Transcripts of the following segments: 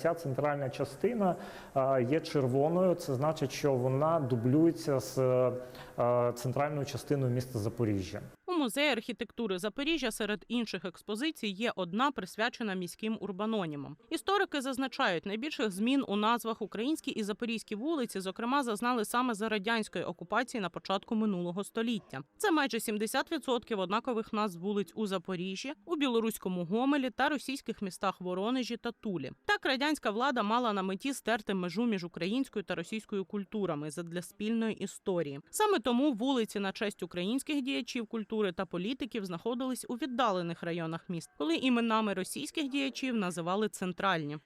вся центральна частина е, є червоною. Це значить, що вона дублюється з е, центральною частиною міста Запоріжжя. Музеї архітектури Запоріжжя серед інших експозицій є одна присвячена міським урбанонімам. Історики зазначають, найбільших змін у назвах українські і запорізькі вулиці, зокрема, зазнали саме за радянської окупації на початку минулого століття. Це майже 70% однакових назв вулиць у Запоріжжі, у білоруському Гомелі та російських містах Воронежі та Тулі. Так радянська влада мала на меті стерти межу між українською та російською культурами задля спільної історії. Саме тому вулиці на честь українських діячів культури та політиків знаходились у віддалених районах міст, коли іменами російських діячів називали центральні.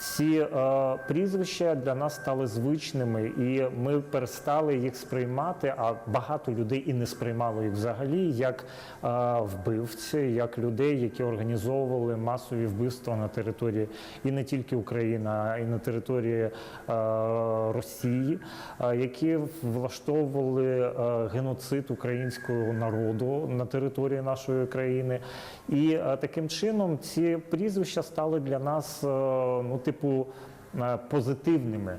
Ці е, прізвища для нас стали звичними, і ми перестали їх сприймати. А багато людей і не сприймало їх взагалі як е, вбивці, як людей, які організовували масові вбивства на території і не тільки України, а й на території е, Росії, е, які влаштовували е, геноцид українського народу на території нашої країни. І е, таким чином ці прізвища стали для нас, е, ну, типу, е, позитивними.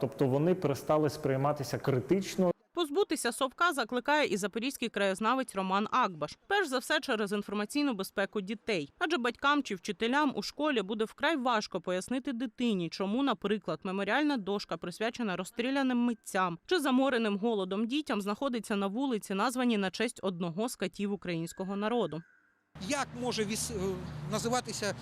Тобто вони перестали сприйматися критично. Позбутися совка закликає і запорізький краєзнавець Роман Акбаш. Перш за все через інформаційну безпеку дітей. Адже батькам чи вчителям у школі буде вкрай важко пояснити дитині, чому, наприклад, меморіальна дошка присвячена розстріляним митцям чи замореним голодом дітям знаходиться на вулиці, названі на честь одного з катів українського народу. Як може віс- е, називатися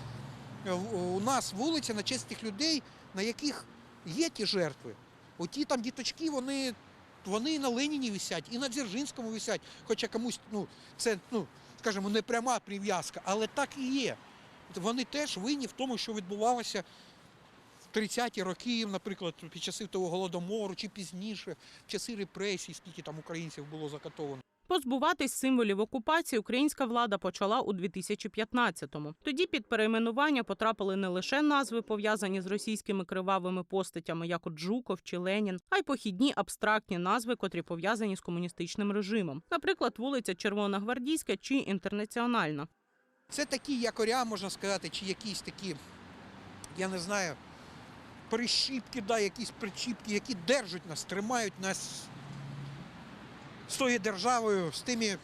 у нас вулиця на честь тих людей, на яких є ті жертви? Оті там діточки, вони, вони і на Леніні висять, і на Дзержинському висять. Хоча комусь, ну, це, ну, скажімо, не пряма прив'язка, але так і є. Вони теж винні в тому, що відбувалося в 30-ті роки, наприклад, під часи того голодомору, чи пізніше, в часи репресій, скільки там українців було закатовано. Позбуватись символів окупації українська влада почала у 2015-му. Тоді під перейменування потрапили не лише назви, пов'язані з російськими кривавими постатями, як от Жуков чи Ленін, а й похідні абстрактні назви, котрі пов'язані з комуністичним режимом. Наприклад, вулиця Червоногвардійська чи Інтернаціональна. Це такі якоря, можна сказати, чи якісь такі, я не знаю, прищіпки, да, якісь причіпки, які держать нас, тримають нас з тою державою, з тими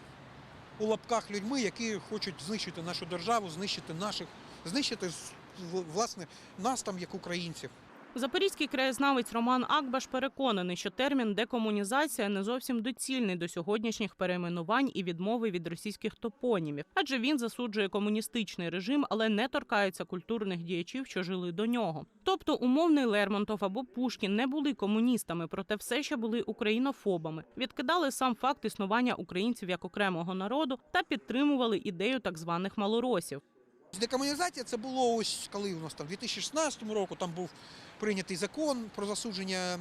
у лапках людьми, які хочуть знищити нашу державу, знищити наших, знищити власне нас там як українців. Запорізький краєзнавець Роман Акбаш переконаний, що термін декомунізація не зовсім доцільний до сьогоднішніх перейменувань і відмови від російських топонімів, адже він засуджує комуністичний режим, але не торкається культурних діячів, що жили до нього. Тобто, умовний Лермонтов або Пушкін не були комуністами, проте все ще були українофобами, відкидали сам факт існування українців як окремого народу та підтримували ідею так званих малоросів. Декомунізація це було ось коли у нас там в 2016 року там був прийнятий закон про засудження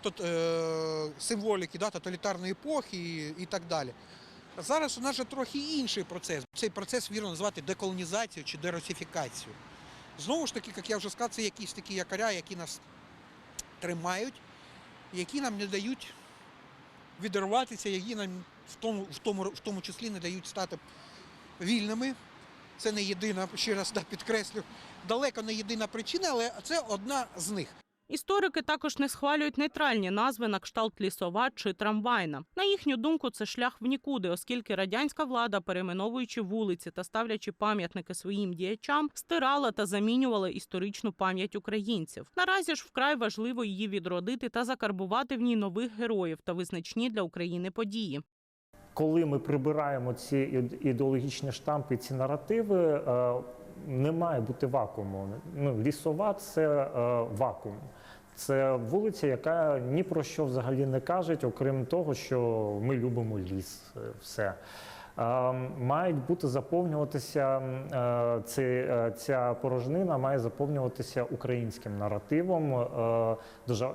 тот, е, символіки да, тоталітарної епохи і, і так далі. Зараз у нас же трохи інший процес. Цей процес вірно назвати деколонізацією чи дерусифікацією. Знову ж таки, як я вже сказав, це якісь такі якоря, які нас тримають, які нам не дають відірватися, які нам в тому, в тому, в тому числі не дають стати вільними. Це не єдина, ще раз да, підкреслю, далеко не єдина причина, але це одна з них. Історики також не схвалюють нейтральні назви на кшталт лісова чи трамвайна. На їхню думку, це шлях в нікуди, оскільки радянська влада, перейменовуючи вулиці та ставлячи пам'ятники своїм діячам, стирала та замінювала історичну пам'ять українців. Наразі ж вкрай важливо її відродити та закарбувати в ній нових героїв та визначні для України події. Коли ми прибираємо ці ідеологічні штампи, ці наративи, е, не має бути вакууму. Ну, лісова це е, вакуум. Це вулиця, яка ні про що взагалі не каже, окрім того, що ми любимо ліс. е, Все. Мають бути заповнюватися е, ця порожнина має заповнюватися українським наративом,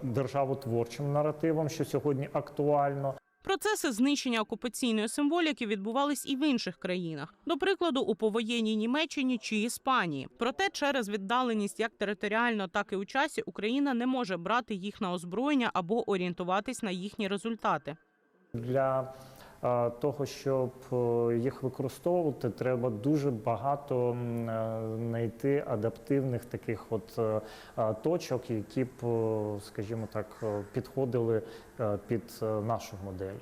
державотворчим наративом, що сьогодні актуально. Процеси знищення окупаційної символіки відбувались і в інших країнах, до прикладу, у повоєнній Німеччині чи Іспанії. Проте через віддаленість як територіально, так і у часі Україна не може брати їх на озброєння або орієнтуватись на їхні результати. Для того, щоб е, їх використовувати, треба дуже багато е, знайти адаптивних таких от е, точок, які б, скажімо так, підходили під нашу модель.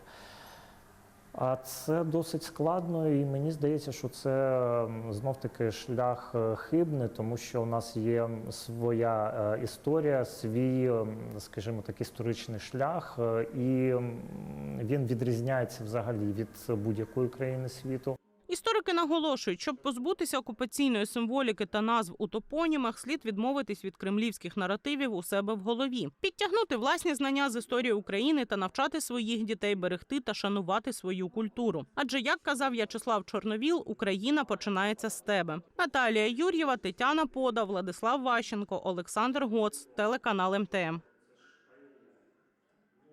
А це досить складно, і мені здається, що це знов таки шлях е, хибний, тому що у нас є своя е, історія, свій, ем, скажімо так, історичний шлях, е, і він відрізняється взагалі від будь-якої країни світу. Історики наголошують, щоб позбутися окупаційної символіки та назв у топонімах, слід відмовитись від кремлівських наративів у себе в голові, підтягнути власні знання з історії України та навчати своїх дітей берегти та шанувати свою культуру. Адже як казав В'ячеслав Чорновіл, Україна починається з тебе. Наталія Юр'єва, Тетяна Пода, Владислав Ващенко, Олександр Гоц, телеканал МТМ.